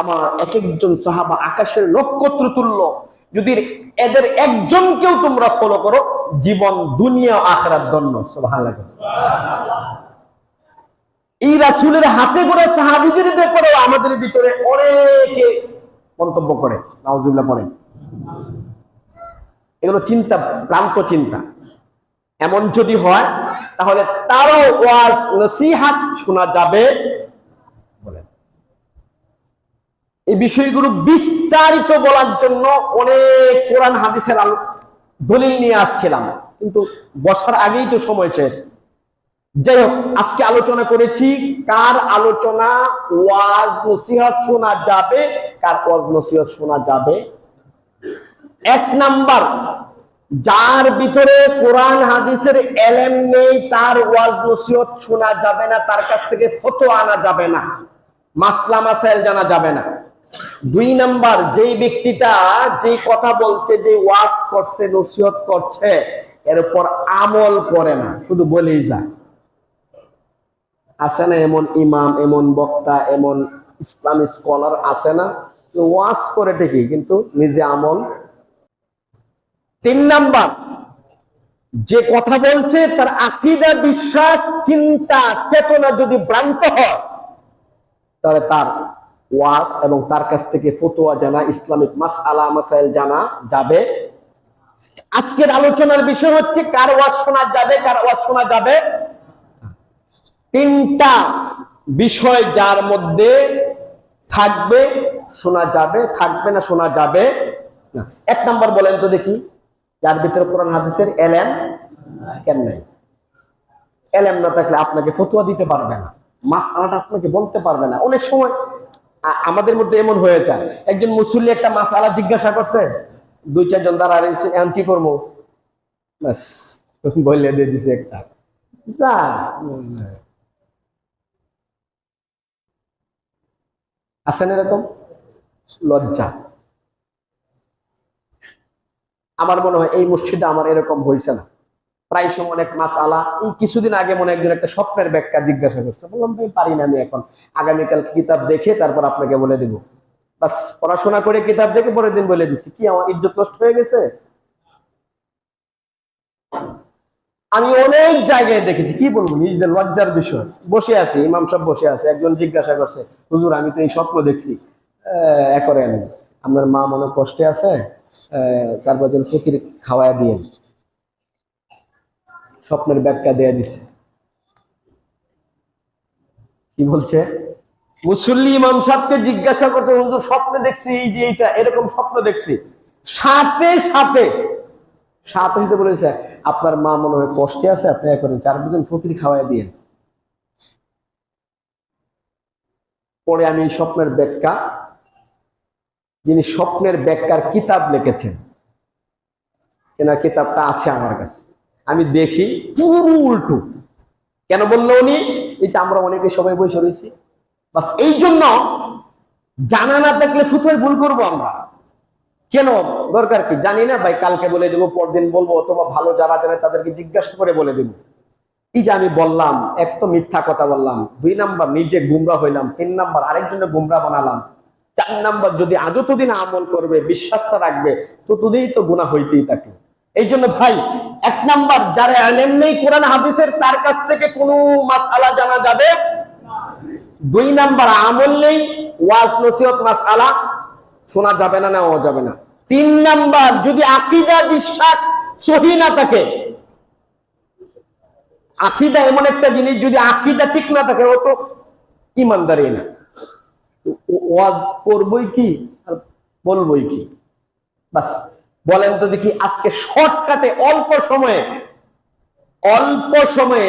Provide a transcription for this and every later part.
আমার এক একজন সাহাবা আকাশের নক্ষত্র তুল্য। যদি এদের একজনকেও তোমরা ফলো করো, জীবন, দুনিয়া, আখরাত দন্য সুবহানাল্লাহ। এই রাসূলের হাতে করে সাহাবীদের ব্যাপারে আমাদের ভিতরে অনেকে মন্তব্য করে। নাউজুবিল্লাহ পড়ে এগুলো চিন্তা, ভ্রান্ত চিন্তা। এমন যদি হয়, তাহলে তারও ওয়াজ, নসিহাত শোনা যাবে বলেন এই বিষয়গুলো বিস্তারিত বলার জন্য অনেক কোরআন হাদিসের আলো দলিল নিয়ে আসছিলাম। কিন্তু বসার আগেই তো সময় শেষ। যাই হোক, আজকে আলোচনা করেছি কার আলোচনা? ওয়াজ নসিহত শোনা যাবে। কার ওয়াজ নসিহত শোনা যাবে? এক নাম্বার, যার ভিতরে কোরআন হাদিসের এলেম নেই, তার ওয়াজ নসিহত শোনা যাবে না, তার কাছ থেকে ফটো আনা যাবে না। মাসলা মাসাইল জানা যাবে না। দুই নাম্বার, যেই ব্যক্তিটা যে কথা বলছে যে ওয়াজ করছে, নসিহত করছে, এর উপর আমল করে না, শুধু বলেই যায়। আছে না এমন ইমাম, এমন বক্তা, এমন ইসলামী স্কলার আছে না? ওয়াজ করে ঠিকই, কিন্তু নিজে আমল। তিন নাম্বার, যে কথা বলছে, তার আকিদা, বিশ্বাস, চিন্তা, চেতনা যদি ভ্রান্ত হয়, তাহলে তার ওয়াজ এবং তার কাছ থেকে ফতোয়া জানা, ইসলামিক মাস আলা মাসাইল জানা যাবে। আজকের আলোচনার বিষয় হচ্ছে, কার ওয়াজ শোনা যাবে, কার ওয়াজ শোনা যাবে? তিনটা বিষয় যার মধ্যে থাকবে, শোনা যাবে, থাকবে না শোনা যাবে। এক নাম্বার বলেন তো দেখি, যার ভিতরে কোরআন হাদিসের এলেম কেন নাই? এলেম না থাকলে আপনাকে ফতুয়া দিতে পারবে না মাস আলাটা আপনাকে বলতে পারবে না। অনেক সময় আমাদের মধ্যে এমন হয়ে যায় একজন মুসল্লি একটা মাস আলা জিজ্ঞাসা করছে, দুই, চারজন দাঁড়া রয়েছে, এখন কি করব? বললে দিয়ে দিছে একটা। যা আছেন এরকম? লজ্জা। আমার মনে হয় এই মসজিদে আমার এরকম হয়েছে না। প্রায় সময় অনেক মাস আলা এই কিছুদিন আগে মনে একজন একটা স্বপ্নের ব্যাখ্যা জিজ্ঞাসা করছে। বললাম, ভাই, পারি না আমি এখন। আগামীকাল কিতাব দেখে তারপর আপনাকে বলে দিব। বাস, পড়াশোনা করে কিতাব দেখে পরের দিন বলে দিছি। কি, আমার ইজ্জত নষ্ট হয়ে গেছে? আমি অনেক জায়গায় দেখেছি। কি বলব, নিজেদের লজ্জার বিষয়। বসে আছি, ইমাম সব বসে আছে, একজন জিজ্ঞাসা করছে, হুজুর, আমি তো এই স্বপ্ন দেখছি। আপনার মা মনে কষ্টে আছে চার পাঁচজন ফকির খাওয়ায় দিয়ে স্বপ্নের ব্যাখ্যা দেয়া দিছে। কি বলছে? মুসল্লি ইমাম সাহেবকে জিজ্ঞাসা করছে, হুজুর, স্বপ্নে দেখছি, এই যে এইটা, এরকম স্বপ্ন দেখছি। সাথে সাথে সাথে সাথে বলেছে আপনার মা মনে হয় কষ্টে আছে, আপনি করেন, চার পাঁচজন ফকির খাওয়াই দিয়ে পরে আমি স্বপ্নের ব্যাখ্যা, যিনি স্বপ্নের ব্যাখ্যার কিতাব লিখেছেন এনার কিতাবটা আছে আমার কাছে। আমি দেখি পুরো উল্টো। কেন বলল উনি? এই যে আমরা অনেকে সবাই বসে রয়েছি। বাস এই জন্য জানা না থাকলে ফুটোয় ভুল করব আমরা। কেন? দরকার কি? জানি না, ভাই, কালকে বলে দেবো, পরদিন বলব, অথবা ভালো যারা জানে তাদেরকে জিজ্ঞাসা করে বলে দেবো। এই যে আমি বললাম, এক তো মিথ্যা কথা বললাম, দুই নাম্বার নিজে গুমরা হইলাম, তিন নাম্বার আরেকজনে গুমরা বানালাম, চার নাম্বার যদি আজও তদিন আমল করবে, বিশ্বাসটা রাখবে তো তদিনই তো গুণা হইতেই থাকে এই জন্য ভাই, এক নাম্বার, যারা এলেম নেই, কোরআন, হাদিসের, তার কাছ থেকে কোনো মাসআলা জানা যাবে? দুই নাম্বার, আমল নেই, ওয়াজ, নসিহত, মাসআলা শোনা যাবে না, নেওয়া যাবে না। তিন নাম্বার, যদি আকিদা, বিশ্বাস সহি না থাকে, আকিদা এমন একটা জিনিস, যদি আকিদা ঠিক না থাকে, ও তো ইমানদারি না। ওয়াজ করবই কি? আর বলবই কি? বাস। বলেন তো দেখি আজকে শর্টকাটে অল্প সময়ে অল্প সময়ে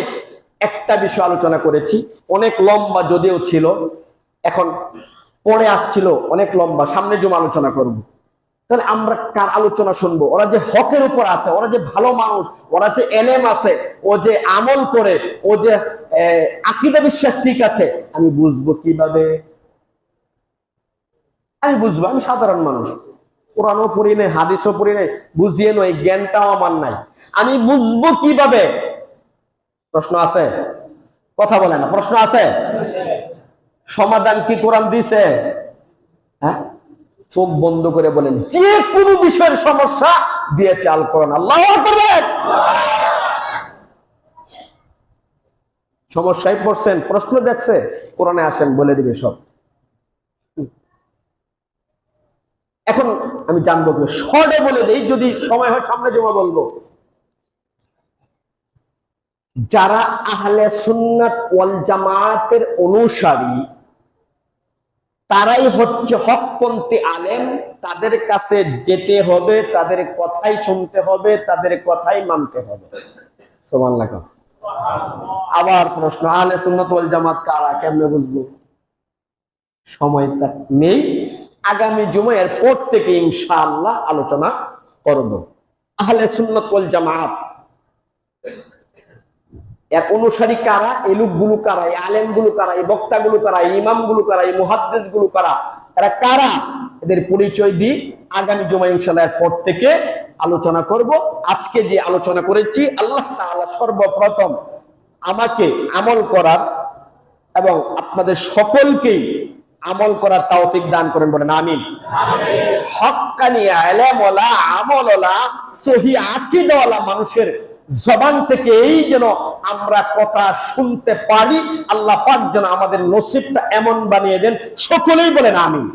একটা বিষয় আলোচনা করেছি। অনেক লম্বা যদিও ছিল, এখন পরে আসছিল অনেক লম্বা, সামনে জম আলোচনা করব। তাহলে আমরা কার আলোচনা শুনব? ওরা যে হকের উপর আছে, ওরা যে ভালো মানুষ, ওরা যে এলেম আছে, ও যে আমল করে, ও যে আকিদা বিশ্বাস ঠিক আছে, আমি বুঝব কীভাবে? আমি বুঝব, আমি সাধারণ মানুষ। কোরআনও পড়ি নাই, হাদিসও পড়ি নাই, বুঝিয়ে নয়, জ্ঞানটাও আমার নাই। আমি বুঝব কীভাবে? প্রশ্ন আছে? কথা বলে না, প্রশ্ন আছে? সমাধান কি কোরআন দিছে? হ্যাঁ? চোখ বন্ধ করে বলেন, যে কোনো বিষয়ের সমস্যা দিয়ে চাল করেন আল্লাহ সমস্যায় পড়ছেন, প্রশ্ন দেখছে, কোরআনে আসেন বলে দিবে সব। এখন আমি জানব শর্টে বলে দেই, যদি সময় হয় সামনে জমা বলব। যারা আহলে সুন্নাত ওয়াল জামাতের অনুসারী, তারাই হচ্ছে হকপন্থী আলেম। তাদের কাছে যেতে হবে, তাদের কথাই শুনতে হবে, তাদের কথাই মানতে হবে। সোমান লাগা আবার প্রশ্ন, আহলে সুন্নাত ওয়াল জামাত কারা? কেমনে বুঝব? সময় তার নেই। আগামী জুমায়ের পর থেকে ইনশাআল্লাহ আলোচনা করব। আহলে সুন্নাত ওয়াল জামাত, এর অনুসারী কারা? এই লোকগুলো কারা? এই আলেমগুলো কারা? এই বক্তা গুলো কারা? এই ইমামগুলো কারা? এই মুহাদ্দিসগুলো কারা? এরা কারা? এদের পরিচয় দিই। আগামী জমা ইনশাআল্লাহ এর পর থেকে আলোচনা করব। আজকে যে আলোচনা করেছি, আল্লাহ তাআলা সর্বপ্রথম আমাকে আমল করার এবং আপনাদের সকলকেই আমল করার তৌফিক দান করেন বলেন, আমিন। হক্কানি আলেমওয়ালা, আমলওয়ালা, সহি মানুষের জবান থেকে এই যেন আমরা কথা শুনতে পারি, আল্লাহ পাক যেন আমাদের নসিবটা এমন বানিয়ে দেন, সকলেই বলেন আমিন।